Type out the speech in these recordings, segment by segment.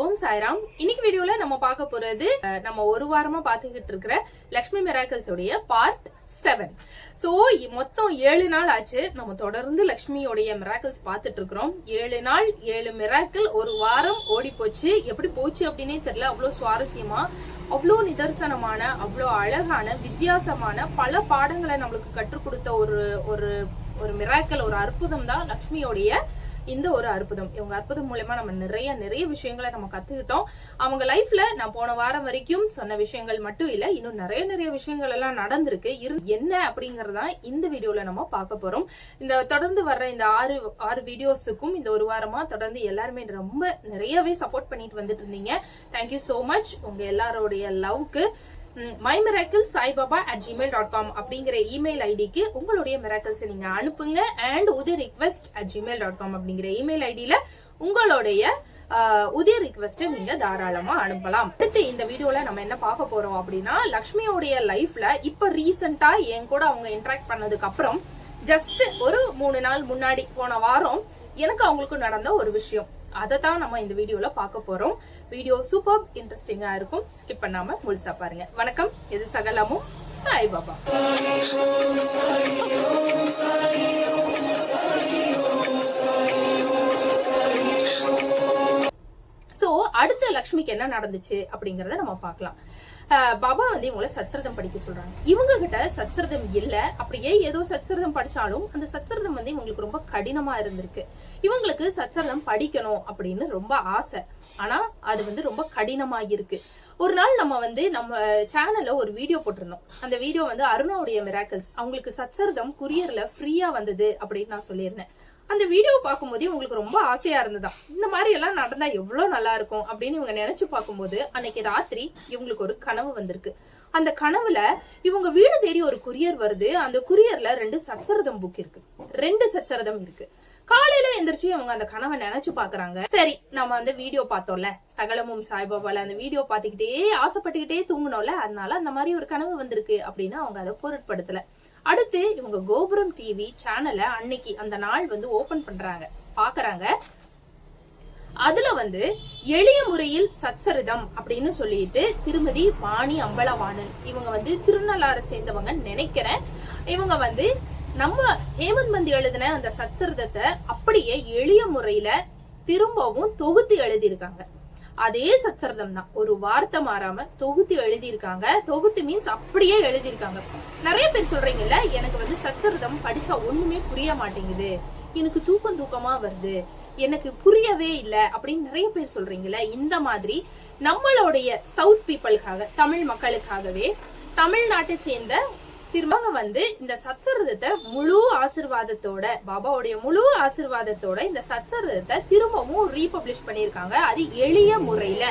ஓம் சாய்ராம். இன்னைக்கு வீடியோல நம்ம பார்க்க போறது நம்ம ஒரு வாரமா பாத்துக்கிட்டு இருக்கிற லக்ஷ்மி மெராக்கல்ஸ் உடைய பார்ட் செவன் சோ மொத்தம் ஏழு நாள் ஆச்சு. நம்ம தொடர்ந்து லக்ஷ்மியோடைய மிராக்கிள்ஸ் பார்த்துட்டு இருக்கிறோம். ஏழு நாள் ஏழு மிராக்கிள் ஒரு வாரம் ஓடி போச்சு. எப்படி போச்சு அப்படின்னே தெரியல. அவ்வளவு சுவாரஸ்யமா அவ்வளோ நிதர்சனமான அவ்வளோ அழகான வித்தியாசமான பல பாடங்களை நம்மளுக்கு கற்றுக் கொடுத்த ஒரு ஒரு ஒரு மிராக்கல் ஒரு அற்புதம் தான் லக்ஷ்மியோடைய இந்த ஒரு அற்புதம். இவங்க அற்புதம் மூலயமா நம்ம நிறைய நிறைய விஷயங்களை நம்ம கத்துக்கிட்டோம். அவங்க லைஃப்ல நான் போன வாரம் வரைக்கும் சொன்ன விஷயங்கள் மட்டும் இல்ல இன்னும் நிறைய நிறைய விஷயங்கள் எல்லாம் நடந்திருக்கு. இரு என்ன அப்படிங்கறதா இந்த வீடியோல நம்ம பார்க்க போறோம். இந்த தொடர்ந்து வர்ற இந்த ஆறு ஆறு வீடியோஸுக்கும் இந்த ஒரு வாரமா தொடர்ந்து எல்லாருமே ரொம்ப நிறையவே சப்போர்ட் பண்ணிட்டு வந்துட்டு இருந்தீங்க. தேங்க்யூ சோ மச் உங்க எல்லாரோடைய லவ்க்கு my miracle Saibaba at Gmail dot com அப்படிங்கிற இமெயில் ஐடிக்கு உங்களுடைய மிராக்கிள்ஸ் நீங்க அனுப்புங்க. And Udaya request at Gmail dot com அப்படிங்கிற இமெயில் ஐடியில உங்களுடைய உதய ரிக்வெஸ்ட்டை நீங்க தாராளமா அனுப்பலாம். அடுத்து இந்த வீடியோல நம்ம என்ன பார்க்க போறோம் அப்படின்னா லக்ஷ்மியோடைய லைஃப்ல இப்ப ரீசெண்டா என் கூட அவங்க இன்ட்ராக்ட் பண்ணதுக்கு அப்புறம் ஜஸ்ட் ஒரு மூணு நாள் முன்னாடி போன வாரம் எனக்கு அவங்களுக்கு நடந்த ஒரு விஷயம். அதை தான் நம்ம இந்த வீடியோல பார்க்க போறோம். வீடியோ சூப்பர் இன்ட்ரெஸ்டிங்கா இருக்கும். ஸ்கிப் பண்ணாம முழுசா பாருங்க. வணக்கம். இது சகலமும் சாய்பாபா. சோ அடுத்த லக்ஷ்மிக்கு என்ன நடந்துச்சு அப்படிங்கறத நம்ம பார்க்கலாம். பாபா வந்து இவங்களை சத்சரதம் படிக்க சொல்றாங்க. இவங்க கிட்ட சத்சரதம் இல்ல. அப்படியே ஏதோ சத்சரதம் படிச்சாலும் அந்த சத்சரதம் வந்து இவங்களுக்கு ரொம்ப கடினமா இருந்திருக்கு. இவங்களுக்கு சத்சரதம் படிக்கணும் அப்படின்னு ரொம்ப ஆசை. ஆனா அது வந்து ரொம்ப கடினமா இருக்கு. ஒரு நாள் நம்ம வந்து நம்ம சேனல்ல ஒரு வீடியோ போட்டிருந்தோம். அந்த வீடியோ வந்து அருணாவுடைய மிராக்கல்ஸ் அவங்களுக்கு சத்சரதம் குரியர்ல ஃப்ரீயா வந்தது அப்படின்னு நான் சொல்லியிருந்தேன். அந்த வீடியோ பார்க்கும்போதே உங்களுக்கு ரொம்ப ஆசையா இருந்ததா? இந்த மாதிரி எல்லாம் நடந்தா எவ்வளவு நல்லா இருக்கும் அப்படின்னு இவங்க நினைச்சு பார்க்கும்போது அன்னைக்கு ராத்திரி இவங்களுக்கு ஒரு கனவு வந்திருக்கு. அந்த கனவுல இவங்க வீடு தேடி ஒரு குரியர் வருது. அந்த குரியர்ல ரெண்டு சச்சரதம் புக் இருக்கு. ரெண்டு சச்சரதம் இருக்கு. காலையில எந்திரிச்சு இவங்க அந்த கனவை நினைச்சு பாக்குறாங்க சரி நம்ம வந்து வீடியோ பார்த்தோம்ல. சகலமும் சாய்பாபால அந்த வீடியோ பாத்துக்கிட்டே ஆசைப்பட்டுக்கிட்டே தூங்கணும்ல அதனால அந்த மாதிரி ஒரு கனவு வந்திருக்கு அப்படின்னு அவங்க அதை பொருட்படுத்தல. அடுத்து இவங்க கோபுரம் டிவி சேனலை அன்னைக்கு அந்த நாள் வந்து ஓபன் பண்றாங்க. பாக்குறாங்க. அதுல வந்து எளிய முறையில் சச்சரிதம் அப்படின்னு சொல்லிட்டு திருமதி வாணி அம்பலவாணன். இவங்க வந்து திருநள்ளாறு சேர்ந்தவங்க நினைக்கிறேன். இவங்க வந்து நம்ம ஹேமந்த் மந்தி எழுதின அந்த சச்சரிதத்தை அப்படியே எளிய முறையில திரும்பவும் தொகுத்து எழுதியிருக்காங்க. அதே சத்சரிதம் தான் ஒரு வார்த்தை மாறாம தொகுத்து எழுதியிருக்காங்க. தொகுத்து மீன்ஸ் அப்படியே எழுதியிருக்காங்க. நிறைய பேர் சொல்றீங்கல்ல எனக்கு வந்து சத்சரிதம் படிச்சா ஒண்ணுமே புரிய மாட்டேங்குது. எனக்கு தூக்கம் தூக்கமா வருது. எனக்கு புரியவே இல்லை அப்படின்னு நிறைய பேர் சொல்றீங்கல்ல இந்த மாதிரி நம்மளுடைய சவுத் பீப்புளுக்காக தமிழ் மக்களுக்காகவே தமிழ்நாட்டை சேர்ந்த திரும்ப வந்து இந்த சச்சரதத்தை முழு ஆசிர்வாதத்தோட பாபாவுடைய முழு ஆசிர்வாதத்தோட இந்த சச்சரதத்தை திரும்பவும் ரீபப்ளிஷ் பண்ணியிருக்காங்க. அது எளிய முறையில.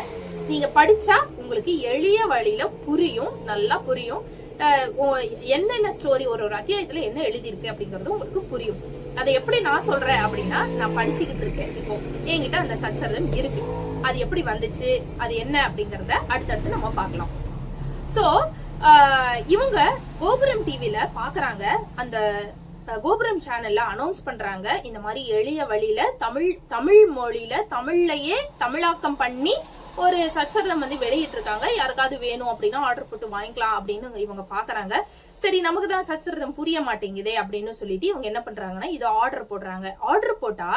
நீங்க படிச்சா உங்களுக்கு எளிய வழியில புரியும் நல்லா புரியும். என்னென்ன ஸ்டோரி ஒரு ஒரு அத்தியாயத்துல என்ன எழுதியிருக்கு அப்படிங்கறது உங்களுக்கு புரியும். அதை எப்படி நான் சொல்றேன் அப்படின்னா நான் படிச்சுக்கிட்டு இருக்கேன். இப்போ என்கிட்ட அந்த சச்சரதம் இருக்கு. அது எப்படி வந்துச்சு? அது என்ன அப்படிங்கறத அடுத்தடுத்து நம்ம பார்க்கலாம். சோ இவங்க கோபுரம் டிவில பாக்குறாங்க. அந்த கோபுரம் சேனல்ல அனௌன்ஸ் பண்றாங்க. இந்த மாதிரி எளிய வழியில தமிழ் தமிழ் மொழியில தமிழ்லயே தமிழாக்கம் பண்ணி ஒரு சத்சரிதம் வந்து வெளியிட்டு இருக்காங்க யாருக்காவது வேணும் அப்படின்னா ஆர்டர் போட்டு வாங்கிக்கலாம் அப்படின்னு இவங்க பாக்குறாங்க. சரி நமக்கு தான் சத்சரிதம் புரிய மாட்டேங்குதே அப்படின்னு சொல்லிட்டு இவங்க என்ன பண்றாங்கன்னா இதை ஆர்டர் போடுறாங்க. ஆர்டர் போட்டா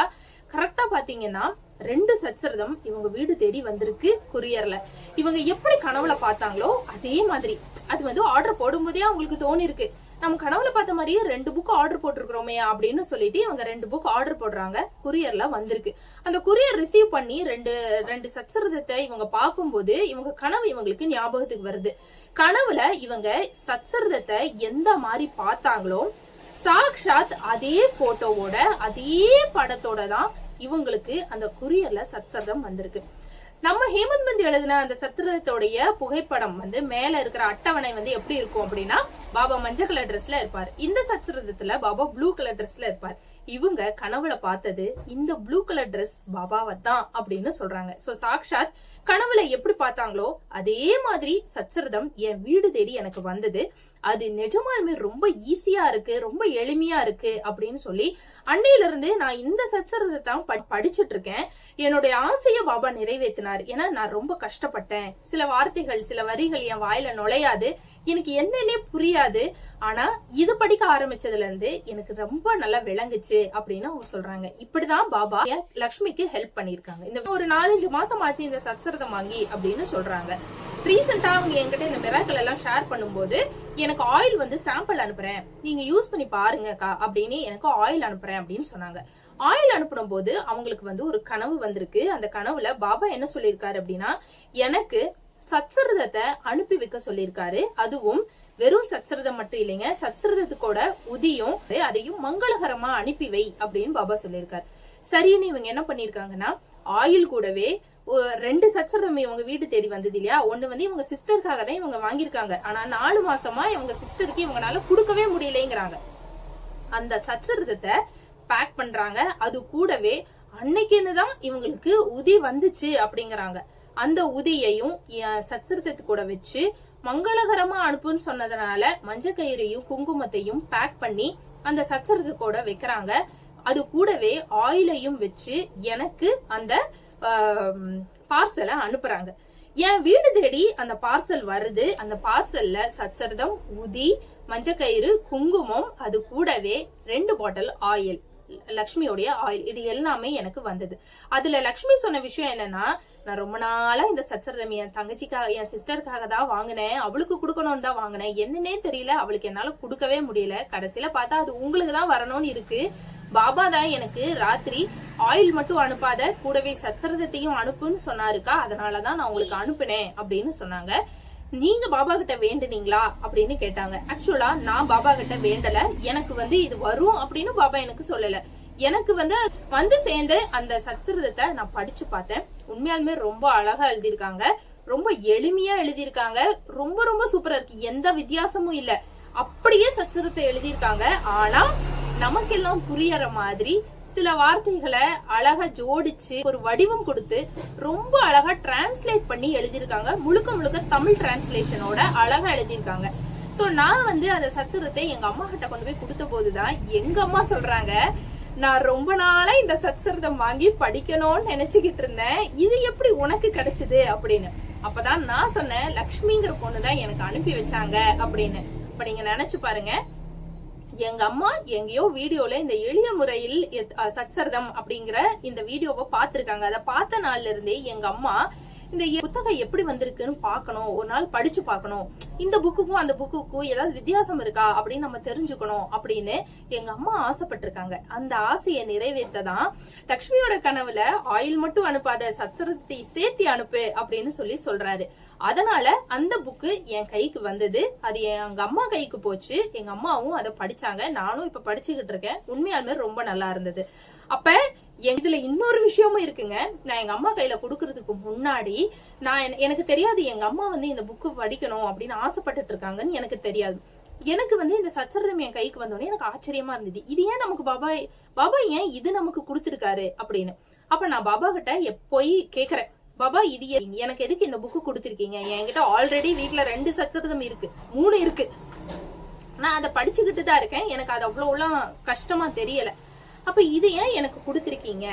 கரெக்டா பாத்தீங்கன்னா ரெண்டு சச்சரதம் இவங்க வீடு தேடி வந்திருக்கு குரியர்ல இவங்க எப்படி கனவுல பார்த்தாங்களோ அதே மாதிரி. அது வந்து ஆர்டர் போடும்போதே அவங்களுக்கு தோணி இருக்கு நம்ம கனவுல பார்த்த மாதிரியே ரெண்டு புக் ஆர்டர் போட்டிருக்கிறோமே அப்படின்னு சொல்லிட்டு இவங்க ரெண்டு புக் ஆர்டர் போடுறாங்க குரியர்ல வந்திருக்கு. அந்த குரியர் ரிசீவ் பண்ணி ரெண்டு ரெண்டு சச்சரதத்தை இவங்க பார்க்கும்போது இவங்க கனவு இவங்களுக்கு ஞாபகத்துக்கு வருது. கனவுல இவங்க சச்சரதத்தை எந்த மாதிரி பார்த்தாங்களோ சாக்ஷாத் அதே போட்டோவோட அதே படத்தோட தான் இவங்களுக்கு அந்த குரியர்ல சத்சர்தம் வந்திருக்கு. நம்ம ஹேமந்த் மந்த் எழுதின அந்த சத்திரத்தோடைய புகைப்படம் வந்து மேல இருக்கிற அட்டவணை வந்து எப்படி இருக்கும் அப்படின்னா பாபா மஞ்சள் கலர் ட்ரெஸ்ல இருப்பார். இந்த சத்திரத்துல பாபா ப்ளூ கலர் ட்ரெஸ்ல இருப்பார். இவங்க கனவுல பார்த்தது இந்த ப்ளூ கலர் ட்ரெஸ் பாபாவை தான் அப்படின்னு சொல்றாங்க. சோ சாக்ஷாத் கனவுல எப்படி பார்த்தாங்களோ அதே மாதிரி சச்சரிதம் என் வீடு தேடி எனக்கு வந்தது. அது நிஜமாலுமே ரொம்ப ஈஸியா இருக்கு ரொம்ப எளிமையா இருக்கு அப்படின்னு சொல்லி அன்னையில இருந்து நான் இந்த சச்சரத்தை தான் படிச்சுட்டு இருக்கேன். என்னுடைய ஆசையை பாபா நிறைவேற்றினார். ஏன்னா நான் ரொம்ப கஷ்டப்பட்டேன். சில வார்த்தைகள் சில வரிகள் என் வாயில நுழையாது. எனக்கு என்னன்னே புரியாது. ஆனா இது படிக்க ஆரம்பிச்சதுல இருந்து எனக்கு ரொம்ப நல்லா விளங்குச்சு அப்படின்னு அவங்க சொல்றாங்க. இப்படிதான் பாபா என் லக்ஷ்மிக்கு ஹெல்ப் பண்ணிருக்காங்க இந்த ஒரு நாலஞ்சு மாசம் ஆச்சு இந்த சத்சரதம் வாங்கி அப்படின்னு சொல்றாங்க. ரீசெண்டா அவங்க என்கிட்ட இந்த மிராக்கள் எல்லாம் ஷேர் பண்ணும்போது எனக்கு ஆயில் வந்து சாம்பிள் அனுப்புறேன். நீங்க யூஸ் பண்ணி பாருங்கக்கா அப்படின்னு எனக்கு ஆயில் அனுப்புறேன் அப்படின்னு சொன்னாங்க. ஆயில் அனுப்பும் போது அவங்களுக்கு வந்து ஒரு கனவு வந்திருக்கு. அந்த கனவுல பாபா என்ன சொல்லியிருக்காரு அப்படின்னா எனக்கு சத்சரதத்தை அனுப்பி வைக்க சொல்லியிருக்காரு. அதுவும் வெறும் சத்சரதம் மட்டும் இல்லைங்க சத்சரதத்துக்கோட உதியும் அதையும் மங்களகரமா அனுப்பி வை அப்படின்னு பாபா சொல்லியிருக்காரு. சரின்னு இவங்க என்ன பண்ணிருக்காங்கன்னா ஆயில் கூடவே ரெண்டு சச்சரதம் இவங்க வீடு தேடி வந்தது இல்லையா? ஒண்ணு வந்து இவங்க சிஸ்டருக்காக தான் இவங்க வாங்கியிருக்காங்க. ஆனா நாலு மாசமா இவங்க சிஸ்டருக்கு இவங்களால கொடுக்கவே முடியலங்கிறாங்க. அந்த சச்சரிதத்தை பேக் பண்றாங்க. அது கூடவே அன்னைக்குன்னு தான் இவங்களுக்கு உதி வந்துச்சு அப்படிங்கிறாங்க. அந்த உதியையும் என் கூட வச்சு மங்களகரமா அனுப்புன்னு சொன்னதுனால மஞ்சக்கயிறையும் குங்குமத்தையும் பேக் பண்ணி அந்த சச்சரத்து கூட வைக்கிறாங்க. அது கூடவே ஆயிலையும் வச்சு எனக்கு அந்த பார்சலை அனுப்புறாங்க. என் வீடு தேடி அந்த பார்சல் வருது. அந்த பார்சல்ல சச்சரதம் உதி மஞ்சக்கயிறு குங்குமம் அது கூடவே ரெண்டு பாட்டில் ஆயில் லக்ஷ்மியோடைய ஆயில் இது எல்லாமே எனக்கு வந்தது. அதுல லக்ஷ்மி சொன்ன விஷயம் என்னன்னா நான் ரொம்ப நாளா இந்த சச்சரதம் என் தங்கச்சிக்காக என் சிஸ்டருக்காக தான் வாங்கினேன். அவளுக்கு கொடுக்கணும்னு தான் வாங்கினேன். என்னன்னே தெரியல. அவளுக்கு என்னால கொடுக்கவே முடியல. கடைசியில பார்த்தா அது உங்களுக்கு தான் வரணும்னு இருக்கு. பாபா தான் எனக்கு ராத்திரி ஆயில் மட்டும் அனுப்பாத கூடவே சச்சரதத்தையும் அனுப்புன்னு சொன்னாருக்கா அதனாலதான் நான் உங்களுக்கு அனுப்புனேன் அப்படின்னு சொன்னாங்க. நீங்க பாபா கிட்ட வேண்டுனீங்களா அப்படின்னு கேட்டாங்க. ஆக்சுவலா நான் பாபா கிட்ட வேண்டல. எனக்கு வந்து இது வரும் அப்படின்னு பாபா எனக்கு சொல்லல. எனக்கு வந்து வந்து சேர்ந்து அந்த சத்சரதத்தை நான் படிச்சு பார்த்தேன். உண்மையாலுமே ரொம்ப அழகா எழுதியிருக்காங்க. ரொம்ப எளிமையா எழுதியிருக்காங்க. ரொம்ப ரொம்ப சூப்பரா இருக்கு. எந்த வித்தியாசமும் இல்ல. அப்படியே சச்சரத்தை எழுதியிருக்காங்க. ஆனா நமக்கெல்லாம் புரியற மாதிரி சில வார்த்தைகளை அழகா ஜோடிச்சு ஒரு வடிவம் கொடுத்து ரொம்ப அழகா டிரான்ஸ்லேட் பண்ணி எழுதியிருக்காங்க. முழுக்க முழுக்க தமிழ் டிரான்ஸ்லேஷனோட அழகா எழுதியிருக்காங்க. ஸோ நான் வந்து அந்த சச்சரத்தை எங்க அம்மா கிட்ட கொண்டு போய் கொடுத்த போதுதான் எங்க அம்மா சொல்றாங்க நான் ரொம்ப நாளா இந்த சத்சரதம் வாங்கி படிக்கணும்னு நினைச்சுக்கிட்டு இருந்தேன். இது எப்படி உனக்கு கிடைச்சது? அப்படின்னு. அப்பதான் நான் சொன்னேன் லக்ஷ்மிங்கிற பொண்ணு தான் எனக்கு அனுப்பி வச்சாங்க அப்படின்னு. இப்ப நீங்க நினைச்சு பாருங்க எங்க அம்மா எங்கேயோ வீடியோல இந்த எளிய முறையில் எத்- அப்படிங்கிற இந்த வீடியோவை பார்த்திருக்காங்க. அதை பார்த்த நாள்ல இருந்தே எங்க அம்மா இந்த புத்தகம் எப்படி வந்திருக்குன்னு பார்க்கணும். ஒரு நாள் படிச்சு பார்க்கணும். இந்த புக்குக்கும் அந்த புக்குக்கும் ஏதாவது வித்தியாசம் இருக்கா அப்படின்னு நம்ம தெரிஞ்சுக்கணும் அப்படின்னு எங்க அம்மா ஆசைப்பட்டிருக்காங்க. அந்த ஆசையை நிறைவேற்றதான் லக்ஷ்மியோட கனவுல ஆயில் மட்டும் அனுப்பாத சத்திரத்தை சேர்த்தி அனுப்பு அப்படின்னு சொல்லி சொல்றாரு. அதனால அந்த புக்கு என் கைக்கு வந்தது. அது எங்க அம்மா கைக்கு போச்சு. எங்க அம்மாவும் அதை படிச்சாங்க. நானும் இப்ப படிச்சுக்கிட்டு இருக்கேன். உண்மையாலுமே ரொம்ப நல்லா இருந்தது. அப்ப இதுல இன்னொரு விஷயமும் இருக்குங்க. நான் எங்க அம்மா கையில கொடுக்கறதுக்கு முன்னாடி நான் எனக்கு தெரியாது எங்க அம்மா வந்து இந்த புக்கு படிக்கணும் அப்படின்னு ஆசைப்பட்டுட்டு இருக்காங்கன்னு எனக்கு தெரியாது. எனக்கு வந்து இந்த சச்சரதம் என் கைக்கு வந்தோடனே எனக்கு ஆச்சரியமா இருந்தது. இது ஏன் நமக்கு பாபா பாபா ஏன் இது நமக்கு கொடுத்துருக்காரு அப்படின்னு. அப்ப நான் பாபா கிட்ட போய் கேக்குறேன். பாபா இது எனக்கு எதுக்கு இந்த புக்கு கொடுத்துருக்கீங்க? என்கிட்ட ஆல்ரெடி வீட்டுல ரெண்டு சச்சரதம் இருக்கு. மூணு இருக்கு. நான் அதை படிச்சுக்கிட்டு தான் இருக்கேன். எனக்கு அது அவ்வளவுலாம் கஷ்டமா தெரியல. அப்ப இது ஏன் எனக்கு கொடுத்திருக்கீங்க?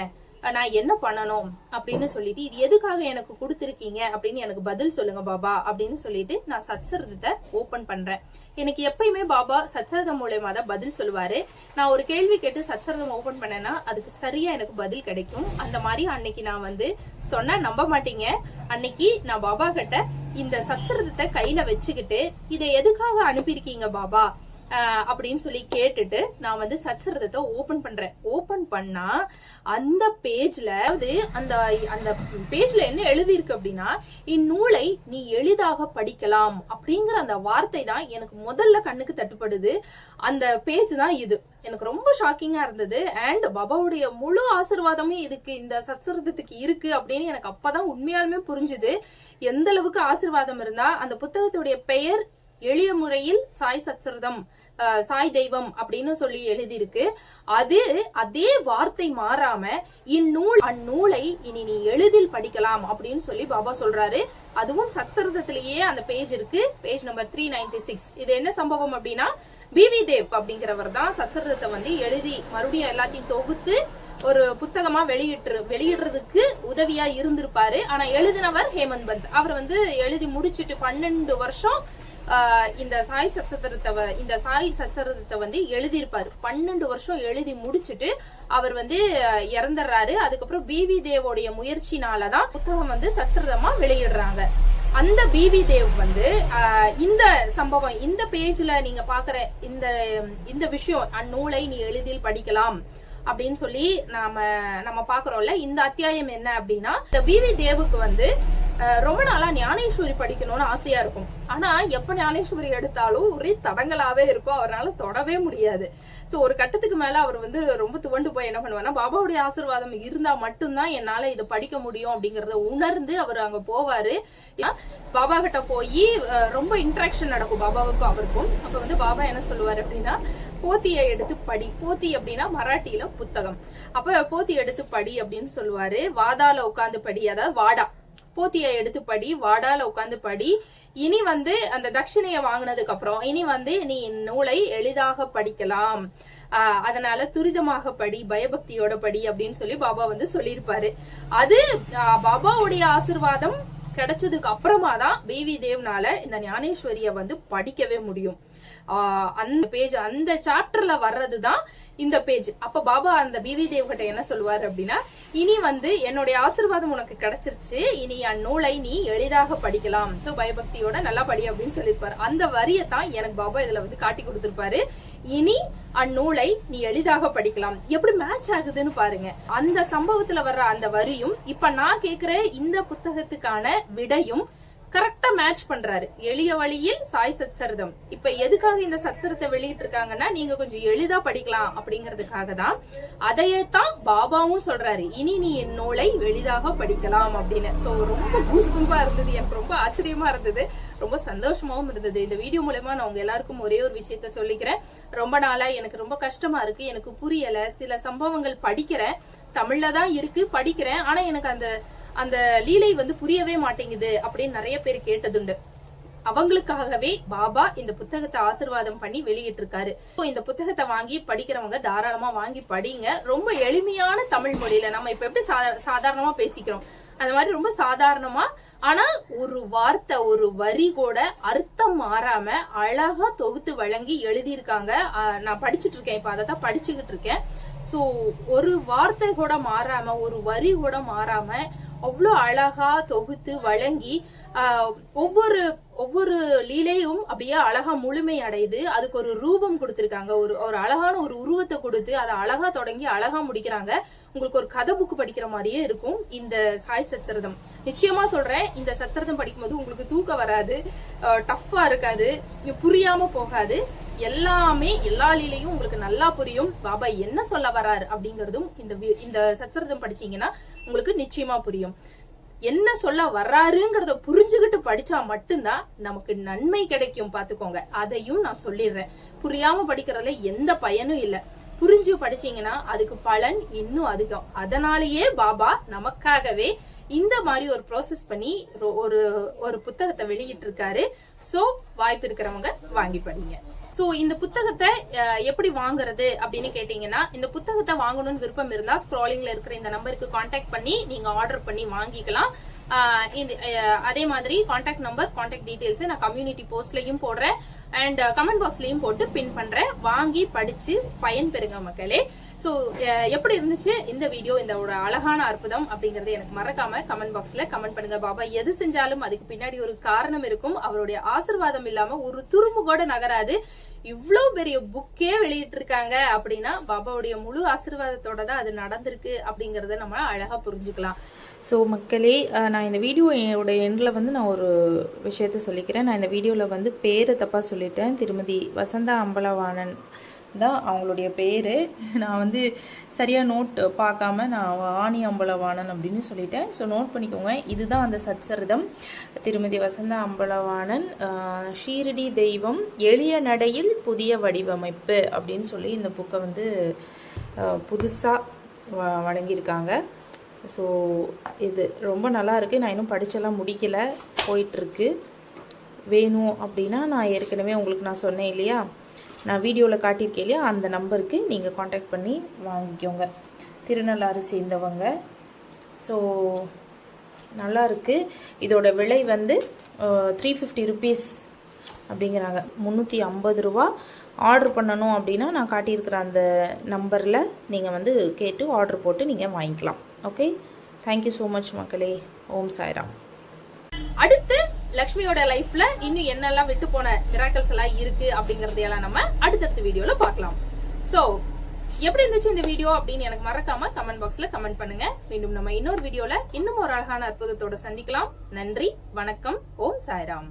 நான் என்ன பண்ணணும்? அப்படின்னு சொல்லிட்டு இது எதுக்காக எனக்கு கொடுத்திருக்கீங்க? அப்படின்னு எனக்கு பதில் சொல்லுங்க பாபா அப்படின்னு சொல்லிட்டு நான் சச்சரதத்தை ஓபன் பண்றேன். எனக்கு எப்பயுமே பாபா சச்சரதம் மூலயமா தான் பதில் சொல்லுவாரு. நான் ஒரு கேள்வி கேட்டு சச்சரதம் ஓபன் பண்ணேன்னா அதுக்கு சரியா எனக்கு பதில் கிடைக்கும். அந்த மாதிரி அன்னைக்கு நான் வந்து சொன்னா நம்ப மாட்டீங்க. அன்னைக்கு நான் பாபா கிட்ட இந்த சச்சரதத்தை கையில வச்சுக்கிட்டு இதை எதுக்காக அனுப்பியிருக்கீங்க பாபா? அப்படின்னு சொல்லி கேட்டுட்டு நான் வந்து சச்சரதத்தை ஓபன் பண்றேன். ஓபன் பண்ணா அந்த பேஜ்ல வந்து அந்த அந்த பேஜ்ல என்ன எழுதியிருக்கு அப்படின்னா இந்நூலை நீ எளிதாக படிக்கலாம் அப்படிங்கிற அந்த வார்த்தை தான் எனக்கு முதல்ல கண்ணுக்கு தட்டுப்படுது. அந்த பேஜ் தான் இது. எனக்கு ரொம்ப ஷாக்கிங்கா இருந்தது. அண்ட் பாபாவுடைய முழு ஆசிர்வாதமும் இதுக்கு இந்த சத்சரதத்துக்கு இருக்கு அப்படின்னு எனக்கு அப்பதான் உண்மையாலுமே புரிஞ்சுது. எந்த அளவுக்கு ஆசிர்வாதம் இருந்தா அந்த புத்தகத்துடைய பெயர் எளிய முறையில் சாய் சத்சரதம் சாய் தெய்வம் அப்படின்னு சொல்லி எழுதியிருக்கு. அது அதே வார்த்தை மாறாம இந்நூல் அந்நூலை இனி நீ எளிதில் படிக்கலாம் அப்படின்னு சொல்லி பாபா சொல்றாரு. அதுவும் சத்சரதத்திலேயே அந்த பேஜ் இருக்கு. Page number three ninety six இது என்ன சம்பவம் அப்படின்னா பிவி தேவ் அப்படிங்கிறவர் தான் சத்சரதத்தை வந்து எழுதி மறுபடியும் எல்லாத்தையும் தொகுத்து ஒரு புத்தகமா வெளியிட்டு வெளியிடுறதுக்கு உதவியா இருந்திருப்பாரு. ஆனா எழுதினவர் ஹேமந்த் பந்த். அவர் வந்து எழுதி முடிச்சிட்டு பன்னெண்டு வருஷம் இந்த சாய் சச்சரத்தை இந்த சாய் சச்சரத்தை வந்து எழுதியிருப்பாரு. பன்னெண்டு வருஷம் எழுதி முடிச்சிட்டு அவர் வந்து இறந்துடுறாரு அதுக்கப்புறம் பிவி தேவோடைய முயற்சினாலதான் புத்தகம் வந்து சச்சரதமா வெளியிடுறாங்க. அந்த பிவி தேவ் வந்து ஆஹ், இந்த சம்பவம் இந்த பேஜ்ல நீங்க பாக்குற இந்த இந்த விஷயம் அந்நூலை நீ எளிதில் படிக்கலாம் அப்படின்னு சொல்லி நாம நம்ம பாக்குறோம்ல இந்த அத்தியாயம் என்ன அப்படின்னா இந்த பிவி தேவுக்கு வந்து ரொம்ப நாளா ஞானேஸ்வரி படிக்கணும்னு ஆசையா இருக்கும். ஆனா எப்ப ஞானேஸ்வரி எடுத்தாலும் ஒரே தடங்களாவே இருக்கும் அவரால் தொடவே முடியாது. ஸோ ஒரு கட்டத்துக்கு மேல அவர் வந்து ரொம்ப துவண்டு போய் என்ன பண்ணுவாருன்னா பாபாவுடைய ஆசீர்வாதம் இருந்தா மட்டும்தான் என்னால இதை படிக்க முடியும் அப்படிங்கறத உணர்ந்து அவர் அங்க போவாரு. ஏன்னா, பாபா கிட்ட போய் ரொம்ப இன்ட்ராக்ஷன் நடக்கும் பாபாவுக்கும் அவருக்கும். அப்ப வந்து பாபா என்ன சொல்லுவார் அப்படின்னா போத்தியை எடுத்து படி. போத்தி அப்படின்னா மராட்டியில புத்தகம். அப்ப போத்தி எடுத்து படி அப்படின்னு சொல்லுவாரு. வாதால உட்காந்து படி அதாவது வாடா. போத்தியை எடுத்து படி வாடால உட்காந்து படி. இனி வந்து அந்த தட்சிணையை வாங்கினதுக்கு அப்புறம் இனி வந்து நீ நூலை எளிதாக படிக்கலாம். அதனால துரிதமாக படி பயபக்தியோட படி அப்படின்னு சொல்லி பாபா வந்து சொல்லியிருப்பாரு. அது பாபாவுடைய ஆசிர்வாதம் கிடைச்சதுக்கு அப்புறமா தான் பிவி தேவ்னால இந்த ஞானேஸ்வரிய வந்து படிக்கவே முடியும். அந்த பேஜ் அந்த சாப்டர்ல வர்றதுதான் இந்த பேஜ் அப்ப பாபா அந்த பிவி தேவ் கிட்ட என்ன சொல்லுவாரு அப்படின்னா இனி வந்து என்னுடைய ஆசீர்வாதம் உனக்கு கிடைச்சிருச்சு. இனி அந்நூலை நீ எளிதாக படிக்கலாம். சோ பயபக்தியோட நல்லா படி அப்படின்னு சொல்லியிருப்பாரு. அந்த வரியை தான் எனக்கு பாபா இதுல வந்து காட்டி கொடுத்திருப்பாரு. இனி அந்நூலை நீ எளிதாக படிக்கலாம். எப்படி மேட்ச் ஆகுதுன்னு பாருங்க. அந்த சம்பவத்துல வர்ற அந்த வரியும் இப்ப நான் கேக்குற இந்த புத்தகத்துக்கான விடையும் கரெக்டா மேட்ச் பண்றாரு. எளிய வழியில் சாய் சத்சரதம். இப்ப எதுக்காக இந்த சத்சரத்தை வெளியிட்டு இருக்காங்கன்னா நீங்க கொஞ்சம் எளிதா படிக்கலாம் அப்படிங்கறதுக்காக தான். அதையே தான் பாபாவும் சொல்றாரு. இனி நீ என் நூலை எளிதாக படிக்கலாம் அப்படின்னு. சோ ரொம்ப பூஸ்பம்பா இருந்தது. எனக்கு ரொம்ப ஆச்சரியமா இருந்தது. ரொம்ப சந்தோஷமாவும் இருந்தது. இந்த வீடியோ மூலயமா நான் உங்க எல்லாருக்கும் ஒரே ஒரு விஷயத்த சொல்லிக்கிறேன். ரொம்ப நாளா எனக்கு ரொம்ப கஷ்டமா இருக்கு. எனக்கு புரியல. சில சம்பவங்கள் படிக்கிறேன். தமிழ்ல தான் இருக்கு. படிக்கிறேன். ஆனா எனக்கு அந்த அந்த லீலை வந்து புரியவே மாட்டேங்குது அப்படின்னு நிறைய பேர் கேட்டதுண்டு. அவங்களுக்காகவே பாபா இந்த புத்தகத்தை ஆசிர்வாதம் பண்ணி வெளியிட்டிருக்காரு. So, இந்த புத்தகத்தை வாங்கி படிக்கிறவங்க தாராளமா வாங்கி படிங்க. ரொம்ப எளிமையான தமிழ் மொழியில நம்ம இப்ப எப்படி சாதாரணமா பேசிக்கிறோம். அந்த மாதிரி ரொம்ப சாதாரணமா ஆனா ஒரு வார்த்தை ஒரு வரி கூட அர்த்தம் மாறாம அழகா தொகுத்து வழங்கி எழுதியிருக்காங்க. நான் படிச்சுட்டு இருக்கேன் இப்ப அதை தான் படிச்சுக்கிட்டு இருக்கேன். சோ ஒரு வார்த்தை கூட மாறாம ஒரு வரி கூட மாறாம அவ்வளோ அழகா தொகுத்து வழங்கி ஒவ்வொரு ஒவ்வொரு லீலையும் அப்படியே அழகா முழுமை அடையுது அதுக்கு ஒரு ரூபம் கொடுத்துருக்காங்க. ஒரு ஒரு அழகான ஒரு உருவத்தை கொடுத்து அதை அழகா தொடங்கி அழகா முடிக்கிறாங்க. உங்களுக்கு ஒரு கதை புக்கு படிக்கிற மாதிரியே இருக்கும் இந்த சாய் சச்சரதம் நிச்சயமா சொல்றேன் இந்த சச்சரதம் படிக்கும்போது உங்களுக்கு தூக்கம் வராது டஃப்பா இருக்காது புரியாம போகாது. எல்லாமே எல்லா லீலையும் உங்களுக்கு நல்லா புரியும். பாபா என்ன சொல்ல வராரு அப்படிங்கறதும் இந்த இந்த சச்சரதம் படிச்சீங்கன்னா உங்களுக்கு நிச்சயமா புரியும். என்ன சொல்ல வர்றாருங்கிறத புரிஞ்சுக்கிட்டு படிச்சா மட்டும்தான் நமக்கு நன்மை கிடைக்கும் பாத்துக்கோங்க. அதையும் நான் சொல்லிடுறேன். புரியாம படிக்கிறதுல எந்த பயனும் இல்ல. புரிஞ்சு படிச்சீங்கன்னா அதுக்கு பலன் இன்னும் அதிகம். அதனாலேயே பாபா நமக்காகவே இந்த மாதிரி ஒரு ப்ராசஸ் பண்ணி ஒரு ஒரு புத்தகத்தை வெளியிட்டு இருக்காரு சோ வாய்ப்பு இருக்கிறவங்க வாங்கி படிங்க. ஸோ இந்த புத்தகத்தை எப்படி வாங்குறது அப்படின்னு கேட்டீங்கன்னா இந்த புத்தகத்தை வாங்கணும்னு விருப்பம் இருந்தா ஸ்க்ராலிங்ல இருக்கிற இந்த நம்பருக்கு காண்டாக்ட் பண்ணி நீங்க ஆர்டர் பண்ணி வாங்கிக்கலாம். இந்த அதே மாதிரி காண்டாக்ட் நம்பர் காண்டாக்ட் டீடைல்ஸ் நான் கம்யூனிட்டி போஸ்ட்லயும் போடுறேன். அண்ட் கமெண்ட் பாக்ஸ்லயும் போட்டு பின் பண்றேன். வாங்கி படிச்சு பயன் பெறுங்க மக்களே. ஸோ எப்படி இருந்துச்சு இந்த வீடியோ இந்த ஒரு அழகான அற்புதம் அப்படிங்கறது எனக்கு மறக்காம கமெண்ட் பாக்ஸ்ல கமெண்ட் பண்ணுங்க பாபா. எது செஞ்சாலும் அதுக்கு பின்னாடி ஒரு காரணம் இருக்கும். அவருடைய ஆசிர்வாதம் இல்லாம ஒரு துரும்பு கூட நகராது. இவ்வளோ பெரிய புக்கே வெளியிட்டு இருக்காங்க அப்படின்னா பாபாவுடைய முழு ஆசீர்வாதத்தோட தான் அது நடந்திருக்கு அப்படிங்கறத நம்ம அழகா புரிஞ்சுக்கலாம். ஸோ மக்களே நான் இந்த வீடியோட எண்டில் வந்து நான் ஒரு விஷயத்த சொல்லிக்கிறேன். நான் இந்த வீடியோவில் வந்து பேரை தப்பாக சொல்லிட்டேன். திருமதி வசந்தா அம்பலவாணன் தான் அவங்களுடைய பேர். நான் வந்து சரியாக நோட் பார்க்காம நான் ஆணி அம்பலவாணன் அப்படின்னு சொல்லிட்டேன். ஸோ நோட் பண்ணிக்கோங்க. இதுதான் அந்த சச்சரிதம் திருமதி வசந்த அம்பலவாணன் ஷீரடி தெய்வம் எளிய நடையில் புதிய வடிவமைப்பு அப்படின்னு சொல்லி இந்த புக்கை வந்து புதுசாக வழங்கியிருக்காங்க. ஸோ இது ரொம்ப நல்லா இருக்குது நான் இன்னும் படித்தெல்லாம் முடிக்கலை. போயிட்டுருக்கு வேணும் அப்படின்னா நான் ஏற்கனவே உங்களுக்கு நான் சொன்னேன் இல்லையா? நான் வீடியோவில் காட்டியிருக்கேன் இல்லையா? அந்த நம்பருக்கு நீங்கள் காண்டாக்ட் பண்ணி வாங்கிக்கோங்க. திருநள்ளாறு சேர்ந்தவங்க. ஸோ நல்லாருக்கு. இதோட விலை வந்து த்ரீ ஃபிஃப்டி ருபீஸ் அப்படிங்கிறாங்க. முந்நூற்றி ஐம்பது ரூபா. ஆர்டர் பண்ணணும் அப்படின்னா நான் காட்டியிருக்கிற அந்த நம்பரில் நீங்கள் வந்து கேட்டு ஆர்டர் போட்டு நீங்கள் வாங்கிக்கலாம். ஓகே தேங்க்யூ ஸோ மச் மக்களே. ஓம் சாய்ராம். அடுத்து லக்ஷ்மியோட லைஃப்ல இன்னும் என்னெல்லாம் விட்டு போன மிராக்கல்ஸ் எல்லாம் இருக்கு அப்படிங்கறதையெல்லாம் நம்ம அடுத்தடுத்த வீடியோல பார்க்கலாம். சோ எப்படி இருந்துச்சு இந்த வீடியோ அப்படின்னு எனக்கு மறக்காம கமெண்ட் பாக்ஸ்ல கமெண்ட் பண்ணுங்க. மீண்டும் நம்ம இன்னொரு வீடியோல இன்னும் ஒரு அழகான அற்புதத்தோட சந்திக்கலாம். நன்றி வணக்கம் ஓம் சாய்ராம்.